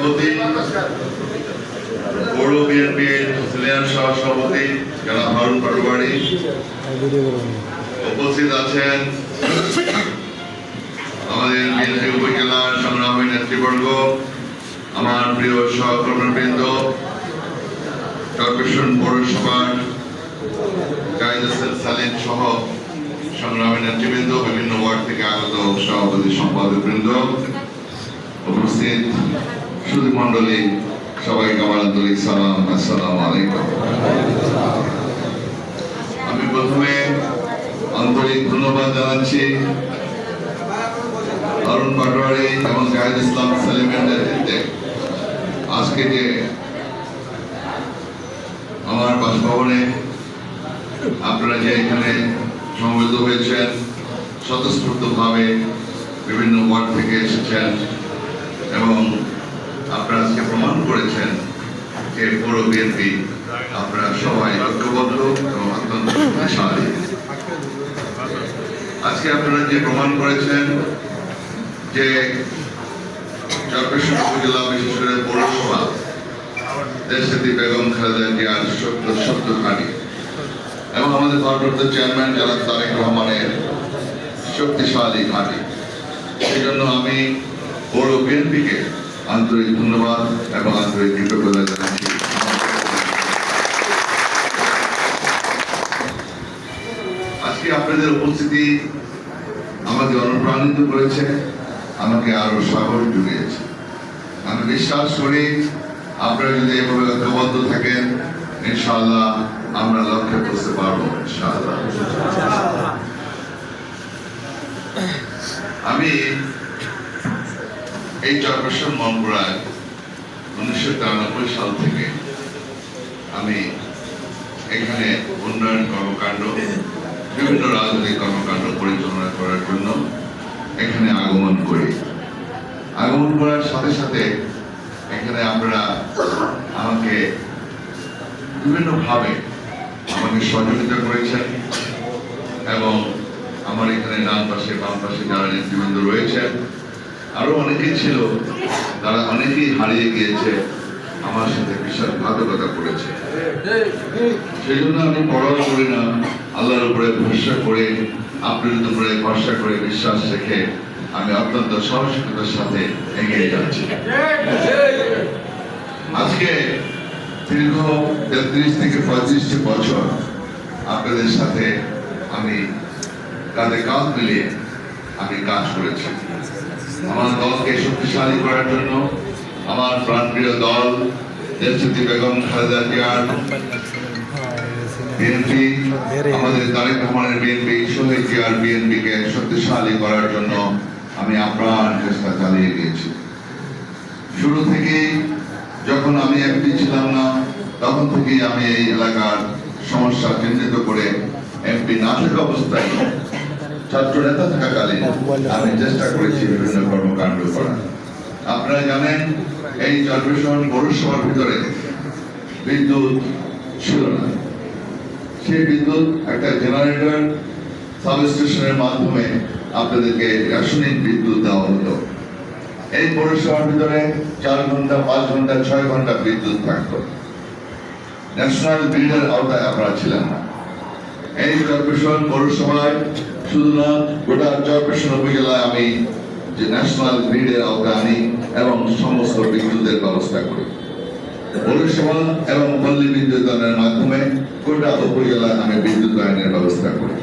সভাপতি পৌর বিএনপির সিনিয়র সহসভাপতি জনাব হারুন পাটোয়ারি উপস্থিত আছেন, আমাদের বিএনপি উপজেলার সংগ্রামী নেতৃবর্গ, আমার প্রিয় সহকর্মীবৃন্দ কর্পোরেশন পৌরসভার জাহিদ সালিম সহ সংগ্রামী নেতৃবৃন্দ, বিভিন্ন ওয়ার্ড থেকে আগত সভাপতি সম্পাদক বৃন্দ উপস্থিত সুধী মন্ডলী সবাইকে আমার আন্তরিক সালাম, আসসালাম আলাইকুম। আমি প্রথমে আন্তরিক ধন্যবাদ জানাচ্ছি অরুণ পাটোয়ারি এবং জাহিদ ইসলাম সেলিমের নেতৃত্বে। আজকে যে আমার বাসভবনে আপনারা যে এখানে সমবেত হয়েছেন, স্বতঃস্ফূর্তভাবে বিভিন্ন ওয়ার্ড থেকে এসেছেন এবং আপনারা আজকে প্রমাণ করেছেন যে পুরো বিএনপি আপনারা সবাই ঐক্যবদ্ধ এবং অত্যন্ত শক্তিশালী। আজকে আপনারা যে প্রমাণ করেছেন যে চরপেশ্বর উপজেলা বিশেষ করে পৌরসভা দেশাতি বেগম খালেদা জিয়ার সত্য সত্য ঘাঁটি এবং আমাদের ভারপ্রাপ্ত চেয়ারম্যান যারা তারেক রহমানের শক্তিশালী ঘাঁটি সেই জন্য আমি পৌর বিএনপিকে আন্তরিক ধন্যবাদ এবং আন্তরিক কৃতজ্ঞতা জানাচ্ছি। আজকে আপনাদের উপস্থিতি আমাকে অনুপ্রাণিত করেছে, আমাকে আরও সাহস জুগিয়েছে। আমি বিশ্বাস করি আপনারা যদি এভাবে ঐক্যবদ্ধ থাকেন, ইনশাআল্লাহ আমরা লক্ষ্যে পৌঁছতে পারব, ইনশাআল্লাহ। আমি এই চরপেশন মনপুরায় উনিশশো তিরানব্বই সাল থেকে আমি এখানে উন্নয়ন কর্মকাণ্ড, বিভিন্ন রাজনৈতিক কর্মকাণ্ড পরিচালনা করার জন্য এখানে আগমন করি। আগমন করার সাথে সাথে এখানে আমরা আমাকে বিভিন্নভাবে আমাকে সহযোগিতা করেছেন এবং আমার এখানে ডান পাশে বাম পাশে যারা নেতৃবৃন্দ রয়েছেন আরও অনেকেই ছিল, তারা অনেকেই হারিয়ে গিয়েছে, আমার সাথে বিশ্বাসঘাতকতা করেছে। সেই জন্য আমি পড়াও করি না, আল্লাহর উপরে ভরসা করে আপনাদের উপরে ভরসা করে, বিশ্বাস রেখে আমি অত্যন্ত সাহসিকতার সাথে এগিয়ে যাচ্ছি। আজকে দীর্ঘ তেত্রিশ থেকে পঁয়ত্রিশটি বছর আপনাদের সাথে আমি কাঁধে কাঁধ মিলিয়ে আমি কাজ করেছি। আমার দলকে শক্তিশালী করার জন্য আমার প্রাণপ্রিয় দল দেশজ্যোতি বেগম, খালেদা জিয়ার বিএনপি, আমাদের তারেক রহমানের বিএনপি, শহীদ জিয়ার শক্তিশালী করার জন্য আমি আপ্রাণ চেষ্টা চালিয়ে গিয়েছি। শুরু থেকেই যখন আমি এমপি ছিলাম না, তখন থেকেই আমি এই এলাকার সমস্যা চিহ্নিত করে এমপি না থাকা অবস্থায় ছাত্র নেতা থাকাকালীন আমি চেষ্টা করেছি বিভিন্ন কর্মকাণ্ড করার। আপনারা জানেন, এই চরপেশন পৌরসভার ভিতরে বিদ্যুৎ ছিল না। সেই বিদ্যুৎ একটা জেনারেটর সাব স্টেশনের মাধ্যমে আপনাদেরকে রাসায়নিক বিদ্যুৎ দেওয়া হতো। এই পৌরসভার ভিতরে চার ঘণ্টা, পাঁচ ঘণ্টা, ছয় ঘণ্টা বিদ্যুৎ থাকতো। ন্যাশনাল গ্রিডের আওতায় আপনারা ছিলেন না। এই চরপেশন পৌরসভায় শুধু না গোটা চরপেশন উপজেলায় আমি যে ন্যাশনাল গ্রিডের আওতায় আনি এবং সমস্ত বিদ্যুতের ব্যবস্থা করি। পৌরসভা এবং পল্লী বিদ্যুতায়নের মাধ্যমে গোটা উপজেলায় আমি বিদ্যুতায়নের ব্যবস্থা করি।